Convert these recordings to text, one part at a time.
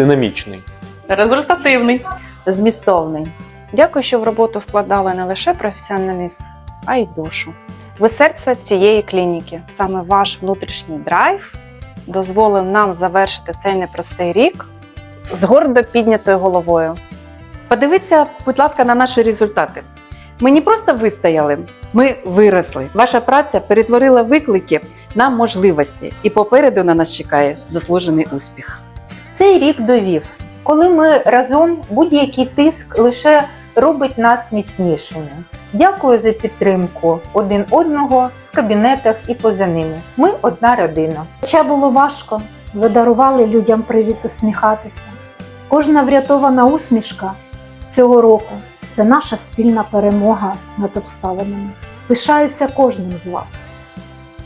динамічний. Результативний. змістовний. Дякую, що в роботу вкладали не лише професіоналізм, а й душу. Ви серце цієї клініки. Саме ваш внутрішній драйв дозволив нам завершити цей непростий рік з гордо піднятою головою. Подивіться, будь ласка, на наші результати. Ми не просто вистояли, ми виросли. Ваша праця перетворила виклики на можливості, і попереду на нас чекає заслужений успіх. Цей рік довів, коли ми разом будь-який тиск лише робить нас міцнішими. Дякую за підтримку один одного в кабінетах і поза ними. Ми одна родина. Хоча було важко, ви дарували людям привід усміхатися. Кожна врятована усмішка цього року це наша спільна перемога над обставинами. Пишаюся кожним з вас.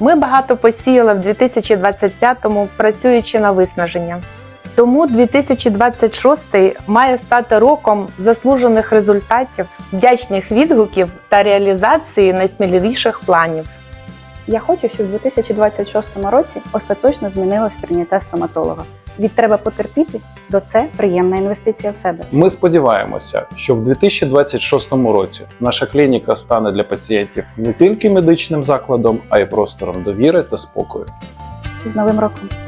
Ми багато посіяли в 2025-му, працюючи на виснаження. Тому 2026 має стати роком заслужених результатів, вдячних відгуків та реалізації найсміливіших планів. Я хочу, щоб у 2026 році остаточно змінилось прийняття стоматолога. Від треба потерпіти до це приємна інвестиція в себе. Ми сподіваємося, що в 2026 році наша клініка стане для пацієнтів не тільки медичним закладом, а й простором довіри та спокою. З Новим роком!